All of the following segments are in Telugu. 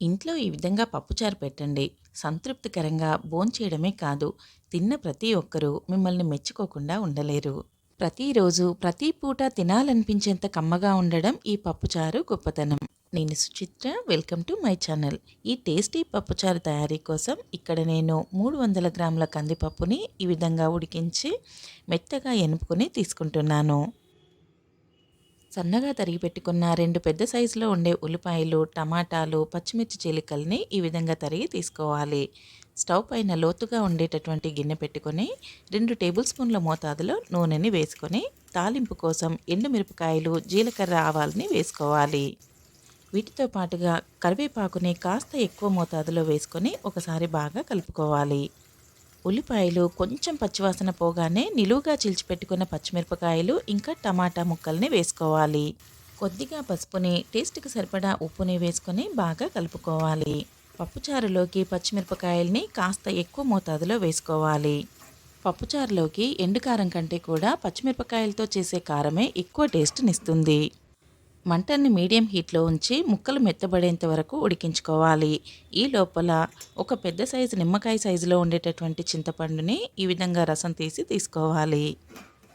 ఇంట్లో ఈ విధంగా పప్పుచారు పెట్టండి. సంతృప్తికరంగా భోంచేయడమే కాదు తిన్న ప్రతి ఒక్కరూ మిమ్మల్ని మెచ్చుకోకుండా ఉండలేరు. ప్రతిరోజు ప్రతి పూట తినాలనిపించేంత కమ్మగా ఉండడం ఈ పప్పుచారు గొప్పతనం. నేను Suchitra welcome to my channel. ఈ టేస్టీ పప్పుచారు తయారీ కోసం ఇక్కడ నేను మూడు వందల గ్రాముల కందిపప్పుని ఈ విధంగా ఉడికించి మెత్తగా ఎనుపుకొని తీసుకుంటున్నాను. సన్నగా తరిగి పెట్టుకున్న రెండు పెద్ద సైజులో ఉండే ఉల్లిపాయలు టమాటాలు పచ్చిమిర్చి చీలికల్ని ఈ విధంగా తరిగి తీసుకోవాలి. స్టవ్ పైన లోతుగా ఉండేటటువంటి గిన్నె పెట్టుకొని రెండు టేబుల్ స్పూన్ల మోతాదులో నూనెని వేసుకొని తాలింపు కోసం ఎండుమిరపకాయలు జీలకర్ర ఆవాలని వేసుకోవాలి. వీటితో పాటుగా కరివేపాకుని కాస్త ఎక్కువ మోతాదులో వేసుకొని ఒకసారి బాగా కలుపుకోవాలి. ఉల్లిపాయలు కొంచెం పచ్చివాసన పోగానే నిలువుగా చిల్చిపెట్టుకున్న పచ్చిమిరపకాయలు ఇంకా టమాటా ముక్కల్ని వేసుకోవాలి. కొద్దిగా పసుపుని టేస్ట్కి సరిపడా ఉప్పుని వేసుకొని బాగా కలుపుకోవాలి. పప్పుచారులోకి పచ్చిమిరపకాయల్ని కాస్త ఎక్కువ మోతాదులో వేసుకోవాలి. పప్పుచారులోకి ఎండుకారం కంటే కూడా పచ్చిమిరపకాయలతో చేసే కారమే ఎక్కువ టేస్ట్నిస్తుంది. మంటని మీడియం హీట్లో ఉంచి ముక్కలు మెత్తబడేంత వరకు ఉడికించుకోవాలి. ఈ లోపల ఒక పెద్ద సైజు నిమ్మకాయ సైజులో ఉండేటటువంటి చింతపండుని ఈ విధంగా రసం తీసి తీసుకోవాలి.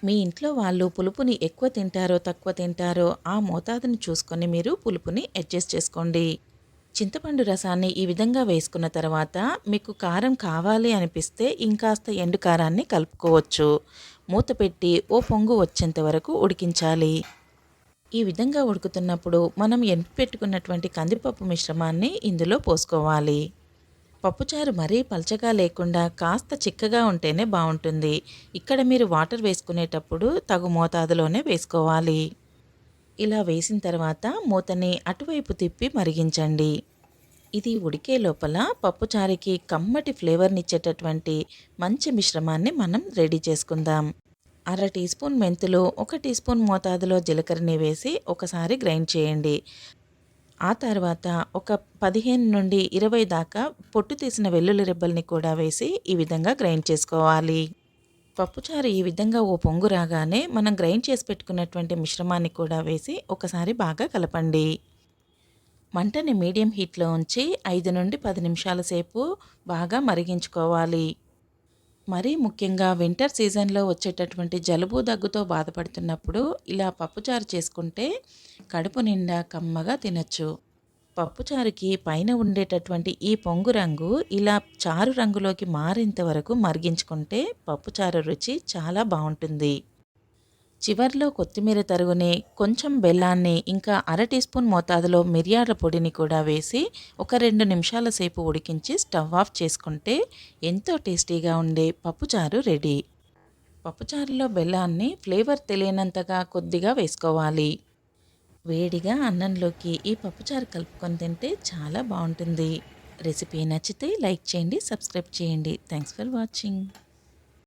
మీ ఇంట్లో వాళ్ళు పులుపుని ఎక్కువ తింటారో తక్కువ తింటారో ఆ మోతాదుని చూసుకొని మీరు పులుపుని అడ్జస్ట్ చేసుకోండి. చింతపండు రసాన్ని ఈ విధంగా వేసుకున్న తర్వాత మీకు కారం కావాలి అనిపిస్తే ఇంకాస్త ఎండు కారాన్ని కలుపుకోవచ్చు. మూత పెట్టి ఓ పొంగు వచ్చేంత వరకు ఉడికించాలి. ఈ విధంగా ఉడుకుతున్నప్పుడు మనం ఎంపి పెట్టుకున్నటువంటి కందిపప్పు మిశ్రమాన్ని ఇందులో పోసుకోవాలి. పప్పుచారు మరీ పలచగా లేకుండా కాస్త చిక్కగా ఉంటేనే బాగుంటుంది. ఇక్కడ మీరు వాటర్ వేసుకునేటప్పుడు తగు మోతాదులోనే వేసుకోవాలి. ఇలా వేసిన తర్వాత మూతని అటువైపు తిప్పి మరిగించండి. ఇది ఉడికే లోపల పప్పుచారుకి కమ్మటి ఫ్లేవర్నిచ్చేటటువంటి మంచి మిశ్రమాన్ని మనం రెడీ చేసుకుందాం. అర టీ స్పూన్ మెంతులు ఒక టీ స్పూన్ మోతాదులో జీలకర్రని వేసి ఒకసారి గ్రైండ్ చేయండి. ఆ తర్వాత ఒక పదిహేను నుండి ఇరవై దాకా పొట్టు తీసిన వెల్లుల్లి రెబ్బల్ని కూడా వేసి ఈ విధంగా గ్రైండ్ చేసుకోవాలి. పప్పుచారు ఈ విధంగా ఓ పొంగు రాగానే మనం గ్రైండ్ చేసి పెట్టుకున్నటువంటి మిశ్రమాన్ని కూడా వేసి ఒకసారి బాగా కలపండి. మంటని మీడియం హీట్లో ఉంచి ఐదు నుండి పది నిమిషాల సేపు బాగా మరిగించుకోవాలి. మరీ ముఖ్యంగా వింటర్ సీజన్లో వచ్చేటటువంటి జలుబు దగ్గుతో బాధపడుతున్నప్పుడు ఇలా పప్పుచారు చేసుకుంటే కడుపు నిండా కమ్మగా తినచ్చు. పప్పుచారుకి పైన ఉండేటటువంటి ఈ పొంగు రంగు ఇలా చారు రంగులోకి మారేంత వరకు మరిగించుకుంటే పప్పుచారు రుచి చాలా బాగుంటుంది. చివర్లో కొత్తిమీర తరుగుని కొంచెం బెల్లాన్ని ఇంకా అర టీ స్పూన్ మోతాదులో మిరియాల పొడిని కూడా వేసి ఒక రెండు నిమిషాల సేపు ఉడికించి స్టవ్ ఆఫ్ చేసుకుంటే ఎంతో టేస్టీగా ఉండే పప్పుచారు రెడీ. పప్పుచారులో బెల్లాన్ని ఫ్లేవర్ తెలియనంతగా కొద్దిగా వేసుకోవాలి. వేడిగా అన్నంలోకి ఈ పప్పుచారు కలుపుకొని తింటే చాలా బాగుంటుంది. రెసిపీ నచ్చితే లైక్ చేయండి సబ్స్క్రైబ్ చేయండి. Thanks for watching.